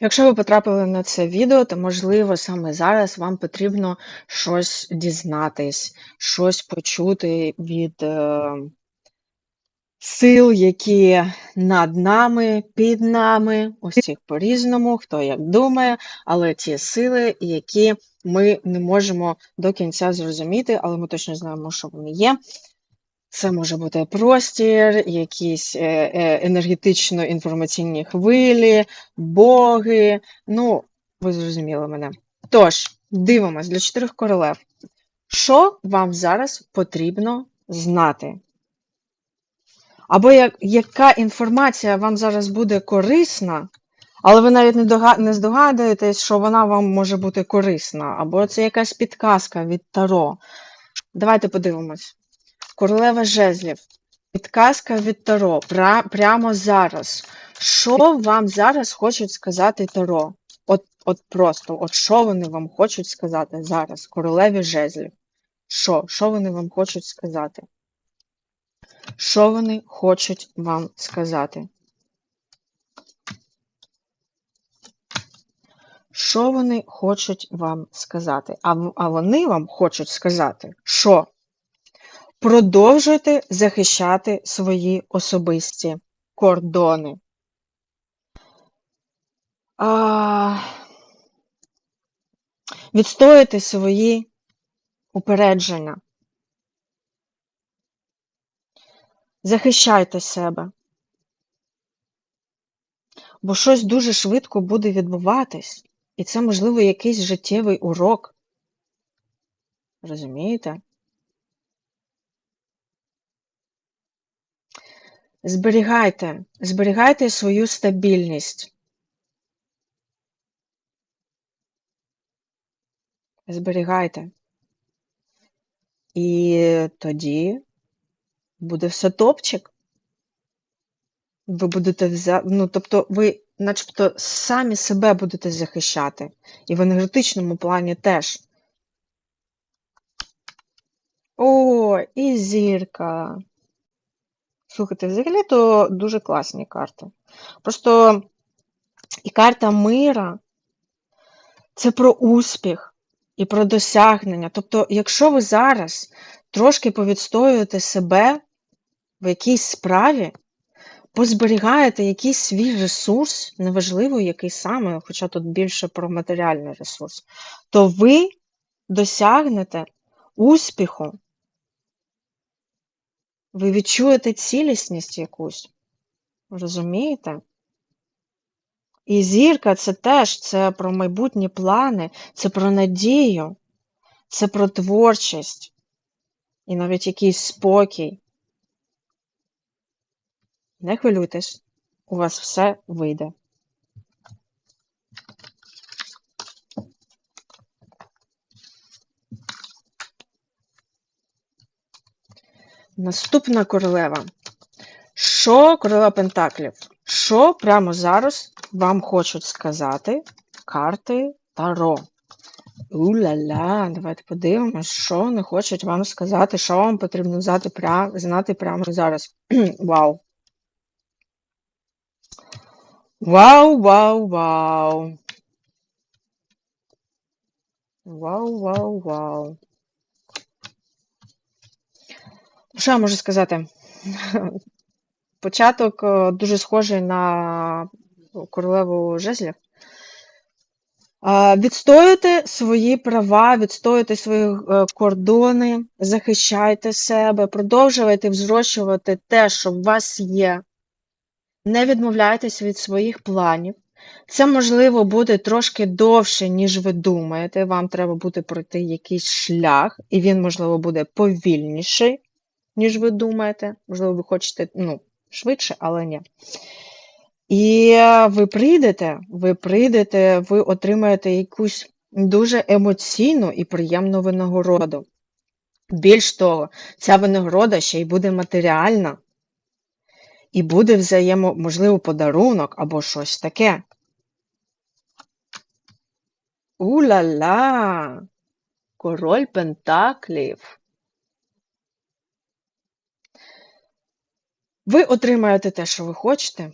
Якщо ви потрапили на це відео, то можливо саме зараз вам потрібно щось дізнатись, щось почути від е, сил, які над нами, під нами, усіх по-різному, хто як думає, але ті сили, які ми не можемо до кінця зрозуміти, але ми точно знаємо, що вони є. Це може бути простір, якісь е, е, енергетично-інформаційні хвилі, боги. Ну, ви зрозуміли мене. Тож, дивимось для чотирьох королев. Що вам зараз потрібно знати? Або як, яка інформація вам зараз буде корисна, але ви навіть не, дога, не здогадуєтесь, що вона вам може бути корисна, або це якась підказка від Таро. Давайте подивимось. Королева жезлів. Підказка від Таро. Прямо зараз. Що вам зараз хочуть сказати Таро? От, от просто, от що вони вам хочуть сказати зараз, королеві жезлів? Що? Що вони вам хочуть сказати? Що вони хочуть вам сказати? Що вони хочуть вам сказати? А, а вони вам хочуть сказати, що продовжуйте захищати свої особисті кордони. А, відстоюйте свої упередження. Захищайте себе. Бо щось дуже швидко буде відбуватись, і це, можливо, якийсь життєвий урок. Розумієте? Зберігайте, зберігайте свою стабільність. Зберігайте. І тоді буде все топчик. Ви будете взя... ну, тобто ви начебто самі себе будете захищати. І в енергетичному плані теж. О, і зірка. Слухайте, взагалі то дуже класні карти. Просто і карта мира це про успіх і про досягнення. Тобто, якщо ви зараз трошки повідстоюєте себе в якійсь справі, позберігаєте якийсь свій ресурс, неважливо, який саме, хоча тут більше про матеріальний ресурс, то ви досягнете успіху. Ви відчуєте цілісність якусь. Розумієте? І зірка це теж це про майбутні плани, це про надію, це про творчість і навіть якийсь спокій. Не хвилюйтесь, у вас все вийде. Наступна королева. Що королева Пентаклів? Що прямо зараз вам хочуть сказати карти Таро? У-ля-ля, давайте подивимось, що вони хочуть вам сказати, що вам потрібно знати, пря... знати прямо зараз. Вау! Вау, вау, вау. Вау, вау, вау. Що я можу сказати? Початок е, дуже схожий на королеву жезлів. Е, Відстоюйте свої права, відстоюйте свої е, кордони, захищайте себе, продовжуйте взрощувати те, що у вас є. Не відмовляйтесь від своїх планів. Це, можливо, буде трошки довше, ніж ви думаєте. Вам треба буде пройти якийсь шлях, і він, можливо, буде повільніший, ніж ви думаєте. Можливо, ви хочете ну, швидше, але ні. І ви прийдете, ви прийдете, ви отримаєте якусь дуже емоційну і приємну винагороду. Більш того, ця винагорода ще й буде матеріальна. І буде взаємо, можливо, подарунок або щось таке. У-ля-ля! Король Пентаклів. Ви отримаєте те, що ви хочете.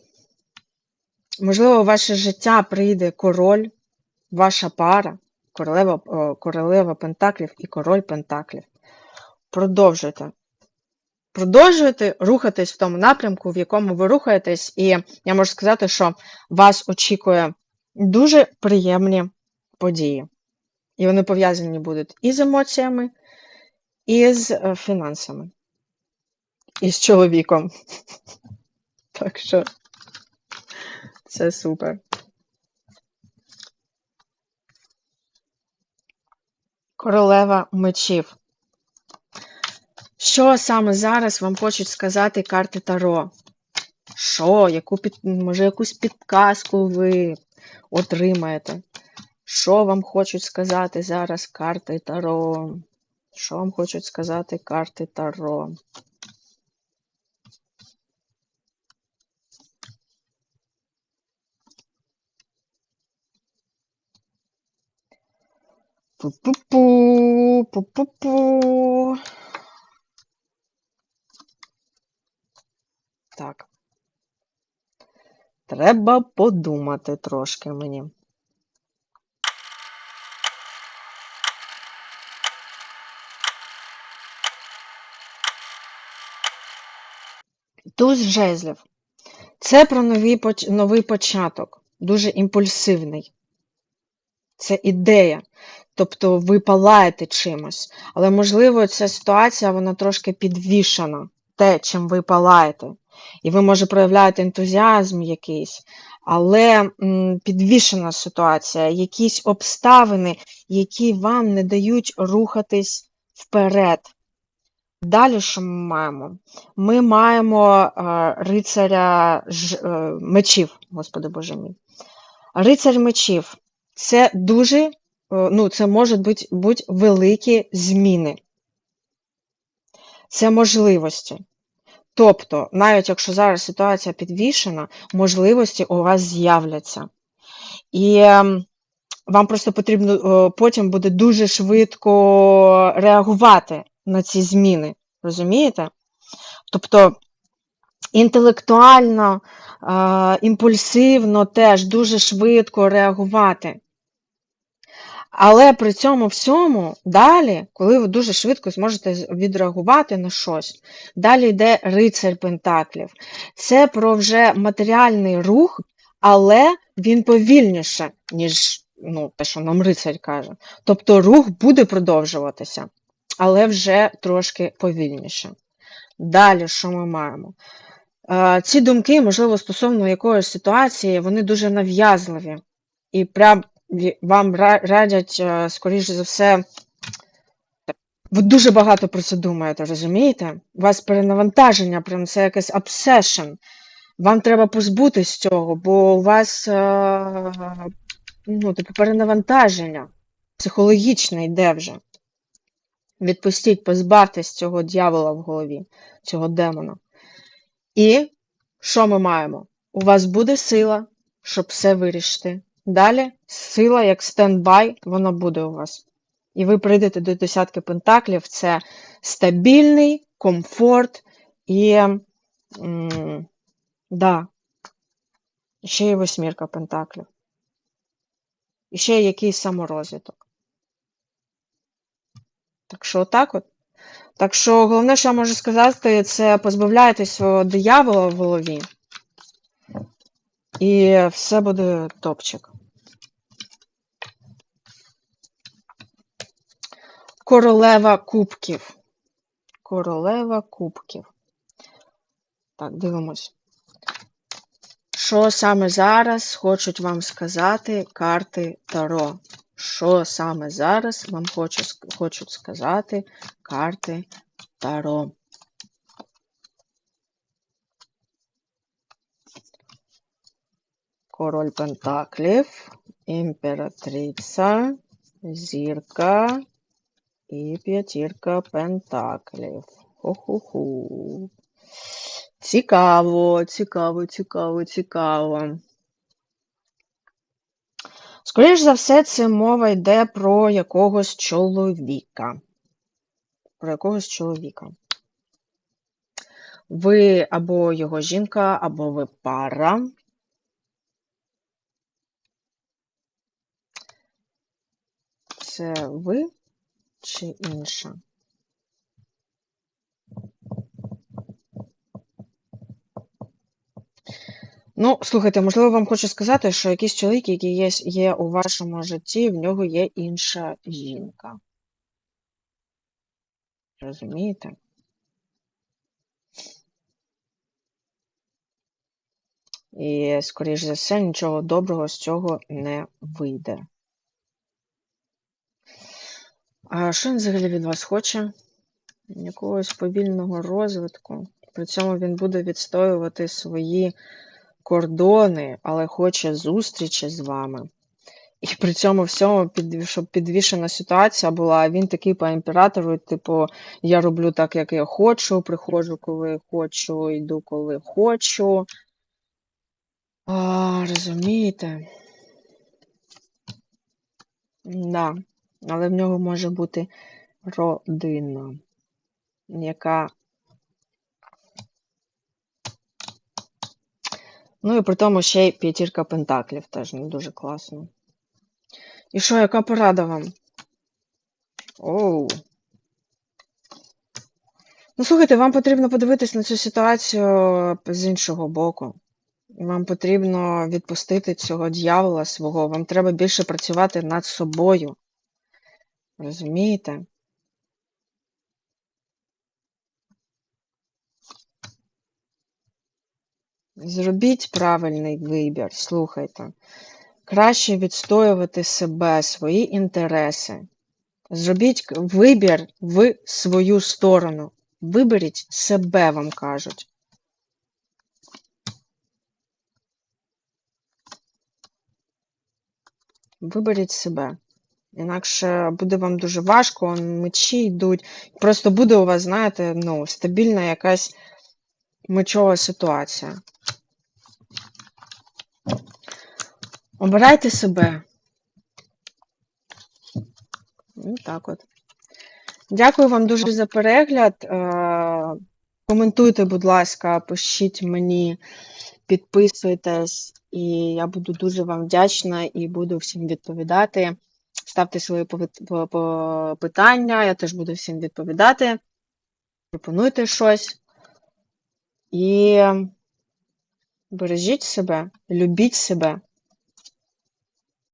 можливо, в ваше життя прийде король, ваша пара, королева, королева Пентаклів і король Пентаклів. Продовжуйте. Продовжуйте рухатись в тому напрямку, в якому ви рухаєтесь, і я можу сказати, що вас очікує дуже приємні події. І вони пов'язані будуть і з емоціями, і з е, фінансами, і з чоловіком. Так що це супер. Королева мечів. Що саме зараз вам хочуть сказати карти Таро? Що? Яку під... Може, якусь підказку ви отримаєте? Що вам хочуть сказати зараз карти Таро? Що вам хочуть сказати карти Таро? Пу-пу-пу, пу-пу-пу. Так. Треба подумати трошки мені. Туз жезлів. Це про поч- новий початок, дуже імпульсивний. Це ідея. Тобто ви палаєте чимось. Але, можливо, ця ситуація вона трошки підвішана, те, чим ви палаєте. І ви, може, проявляєте ентузіазм якийсь, але підвішена ситуація, якісь обставини, які вам не дають рухатись вперед. Далі, що ми маємо? Ми маємо е, рицаря ж, е, мечів, Господи Боже мій. Рицар мечів це дуже, ну, це можуть бути, бути великі зміни. Це можливості. Тобто, навіть якщо зараз ситуація підвішена, можливості у вас з'являться. І ем, вам просто потрібно е, потім буде дуже швидко реагувати на ці зміни. Розумієте? Тобто інтелектуально, е, імпульсивно теж дуже швидко реагувати. Але при цьому всьому далі, коли ви дуже швидко зможете відреагувати на щось, далі йде рицар Пентаклів. Це про вже матеріальний рух, але він повільніше, ніж ну, те, що нам рицарь каже. Тобто рух буде продовжуватися, але вже трошки повільніше. Далі, що ми маємо? Е, Ці думки, можливо, стосовно якоїсь ситуації, вони дуже нав'язливі. І прям вам радять, е, скоріш за все, ви дуже багато про це думаєте, розумієте? У вас перенавантаження, прям це якесь obsession. Вам треба позбутись цього, бо у вас е, ну, типу, перенавантаження психологічне йде вже. Відпустіть, позбавтесь цього дьявола в голові, цього демона. І що ми маємо? У вас буде сила, щоб все вирішити. Далі сила, як стендбай, вона буде у вас. І ви прийдете до десятки пентаклів. Це стабільний комфорт і да, ще є восьмірка пентаклів. І ще якийсь саморозвиток. Так що отак от. Так що головне, що я можу сказати, це позбавляйтесь свого диявола в голові. І все буде топчик. Королева кубків. Королева кубків. Так, дивимось. Що саме зараз хочуть вам сказати карти Таро? Що саме зараз вам хочуть сказати карти Таро? Король Пентаклів, імператриця, зірка і п'ятірка пентаклів. О-ху-ху. Цікаво, цікаво, цікаво, цікаво. Скоріше за все, це мова йде про якогось чоловіка. Про якогось чоловіка. Ви або його жінка, або ви пара. Це ви чи інша? Ну, слухайте, можливо, вам хочу сказати, що якийсь чоловік, який є, є у вашому житті, в нього є інша жінка. Розумієте? І, скоріш за все, нічого доброго з цього не вийде. А що він взагалі від вас хоче? Якогось повільного розвитку. При цьому він буде відстоювати свої кордони, але хоче зустрічі з вами. І при цьому всьому, щоб підвішена ситуація була, він такий по імператору, типу, я роблю так, як я хочу, приходжу, коли хочу, йду, коли хочу. А, розумієте? Да. Але в нього може бути родина, яка. Ну і при тому ще й п'ятірка пентаклів теж не дуже класно. І що, яка порада вам? Оу. Ну, слухайте, вам потрібно подивитись на цю ситуацію з іншого боку. Вам потрібно відпустити цього дьявола свого. Вам треба більше працювати над собою. Розумієте? Зробіть правильний вибір, слухайте. Краще відстоювати себе, свої інтереси. Зробіть вибір в свою сторону. Виберіть себе, вам кажуть. Виберіть себе. Інакше буде вам дуже важко, мечі йдуть. Просто буде у вас, знаєте, ну, стабільна якась мечова ситуація. Обирайте себе. Ну, так от. Дякую вам дуже за перегляд. Е, Коментуйте, будь ласка, пишіть мені, підписуйтесь, і я буду дуже вам вдячна і буду всім відповідати. Ставте свої питання, я теж буду всім відповідати. Пропонуйте щось. І бережіть себе, любіть себе.